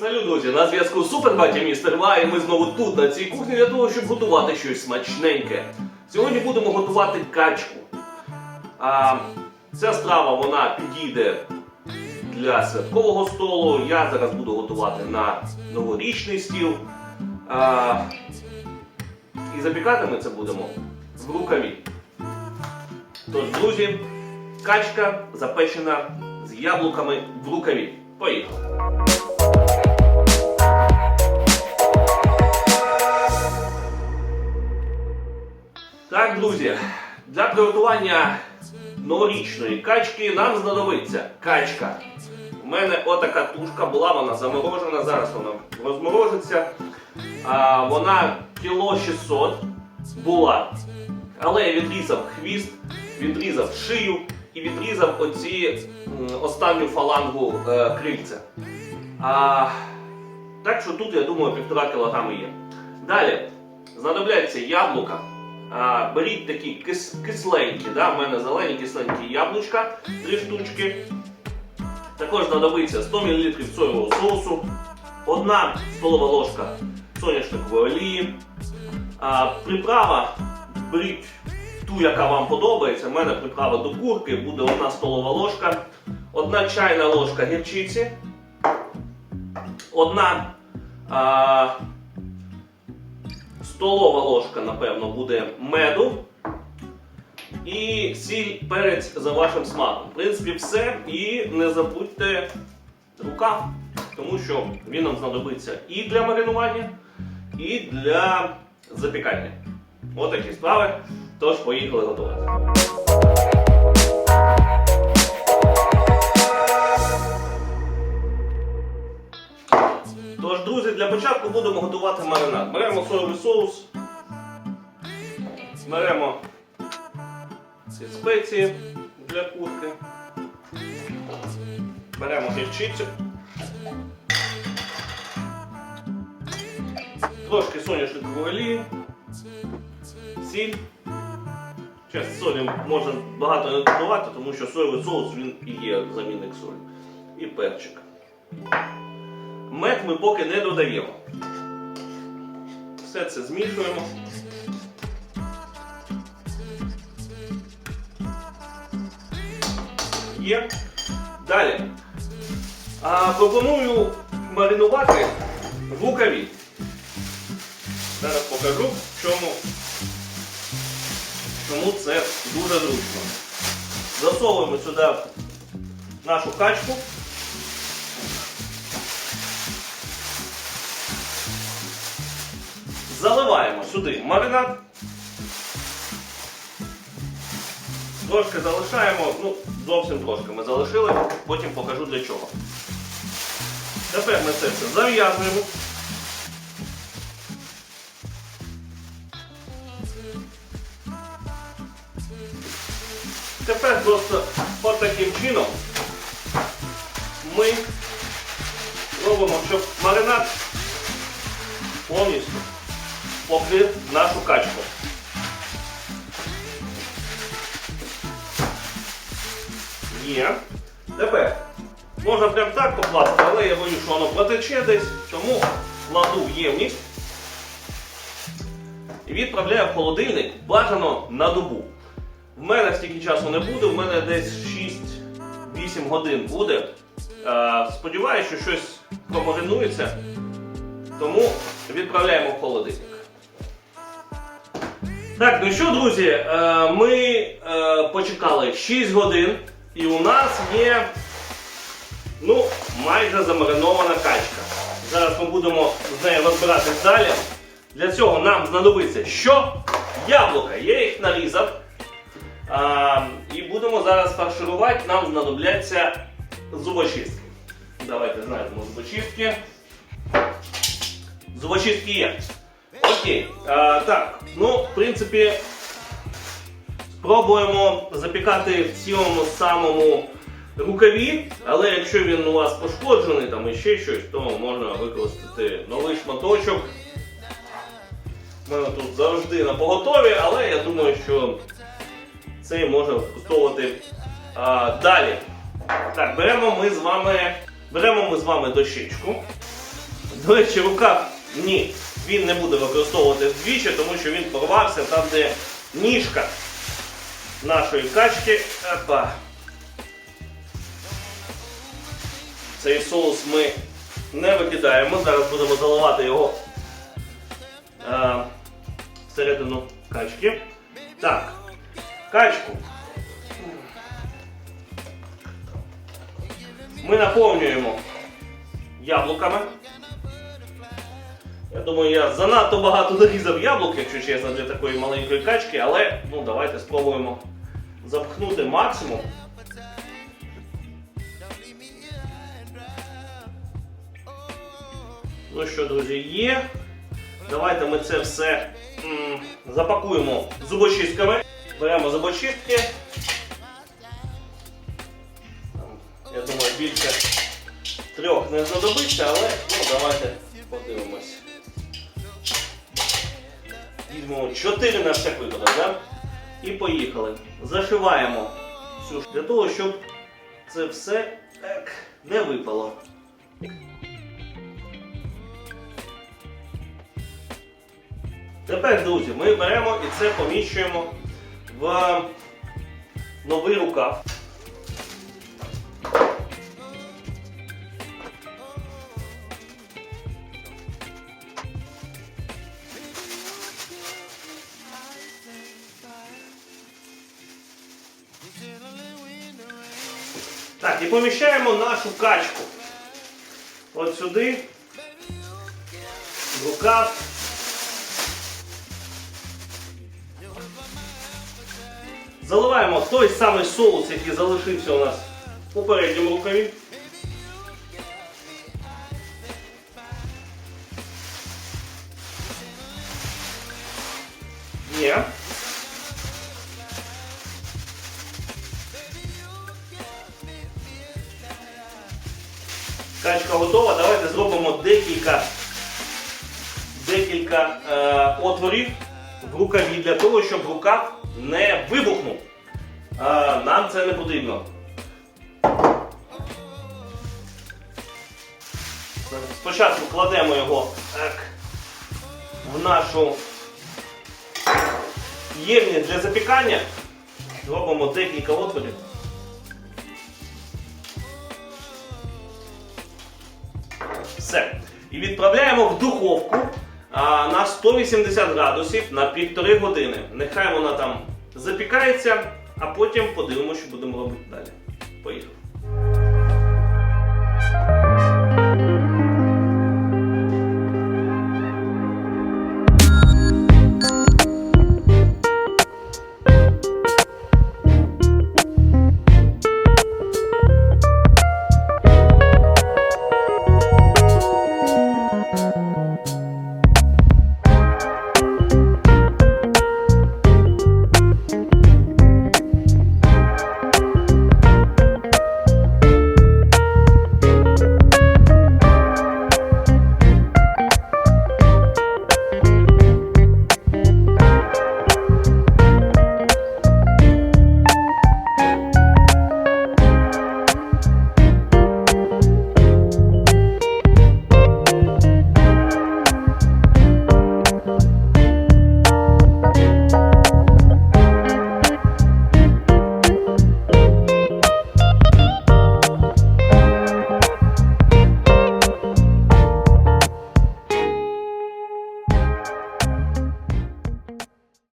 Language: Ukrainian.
Салют, друзі! На зв'язку Супербаті Містер Ва, і ми знову тут, на цій кухні, для того, щоб готувати щось смачненьке. Сьогодні будемо готувати качку. А, ця страва вона підійде для святкового столу. Я зараз буду готувати на новорічний стіл. А, і запікати ми це будемо в рукаві. Тож, друзі, качка запечена з яблуками в рукаві. Поїхали! Так, друзі, для приготування новорічної качки нам знадобиться качка. У мене отака тушка була, вона заморожена, зараз вона розморожиться. А, вона кіло 600 була. Але я відрізав хвіст, відрізав шию і відрізав оці останню фалангу е, крильця. А, так що тут, я думаю, півтора кілограми є. Далі знадобляться яблука. А, беріть такі кис, кисленькі, да? в мене зелені кисленькі яблучка, три штучки. Також знадобиться 100 мл соєвого соусу, 1 столова ложка соняшникової олії. А, приправа беріть ту, яка вам подобається. У мене приправа до курки буде 1 столова ложка, 1 чайна ложка гірчиці, 1 а, столова ложка, напевно, буде меду. І сіль, перець за вашим смаком. В принципі, все. І не забудьте рукав, тому що він нам знадобиться і для маринування, і для запікання. Отакі справи. Тож поїхали готувати. Тож, друзі, для початку будемо готувати маринад. Беремо соєвий соус, беремо ці спеції для курки, беремо гірчицю, трошки соняшникової олії, сіль. Зараз солі можна багато не додавати, тому що соєвий соус він і є замінник солі. І перчик. Мед ми поки не додаємо. Все це змішуємо. Є. Далі. А, пропоную маринувати в рукаві. Зараз покажу, чому, чому це дуже зручно. Засовуємо сюди нашу качку. Заливаємо сюди маринад. Трошки залишаємо, ну, зовсім трошки ми залишили, потім покажу для чого. Тепер ми це все зав'язуємо. Тепер просто от таким чином ми робимо, щоб маринад повністю покрив нашу качку. Є. Тепер можна прям так покласти, але я боюсь, що воно протече десь, тому кладу в ємність і відправляю в холодильник бажано на добу. В мене стільки часу не буде, в мене десь 6-8 годин буде. Е, Сподіваюся, що щось промаринується, тому відправляємо в холодильник. Так, ну що, друзі, е, ми е, почекали 6 годин, і у нас є ну, майже замаринована качка. Зараз ми будемо з нею розбиратись далі. Для цього нам знадобиться що? Яблука. Я їх нарізав. А, і будемо зараз фарширувати, нам знадобляться зубочистки. Давайте знайдемо зубочистки. Зубочистки є. Окей. А, так, ну, в принципі, спробуємо запікати в цьому самому рукаві, але якщо він у вас пошкоджений там і ще щось, то можна використати новий шматочок. Мене тут завжди на поготові, але я думаю, що цей можна використовувати а, далі. Так, беремо ми з вами, беремо ми з вами дощечку. До речі, рукав ні, він не буде використовувати вдвічі, тому що він порвався там, де ніжка нашої качки. Опа. Цей соус ми не викидаємо. Зараз будемо заливати його е, всередину качки. Так, качку. Ми наповнюємо яблуками. Я думаю, я занадто багато нарізав яблук, якщо чесно, для такої маленької качки, але ну, давайте спробуємо запхнути максимум. Ну що, друзі, є. Давайте ми це все м, запакуємо зубочистками. Беремо зубочистки. Я думаю, більше трьох не знадобиться, але ну, давайте подивимось. Візьмемо 4 на всяк випадок, да? І поїхали. Зашиваємо ш- для того, щоб це все так, не випало. Тепер, друзі, ми беремо і це поміщуємо в новий рукав. Так, і поміщаємо нашу качку. От сюди. В рукав. Заливаємо той самий соус, який залишився у нас в попередньому рукаві. Качка готова. Давайте зробимо декілька, декілька е, отворів в рукаві для того, щоб рукав не вибухнув. А, нам це не потрібно. Спочатку кладемо його так, в нашу ємність для запікання. Зробимо декілька отворів. Все. І відправляємо в духовку а, на 180 градусів на півтори години. Нехай вона там запікається, а потім подивимося, що будемо робити далі.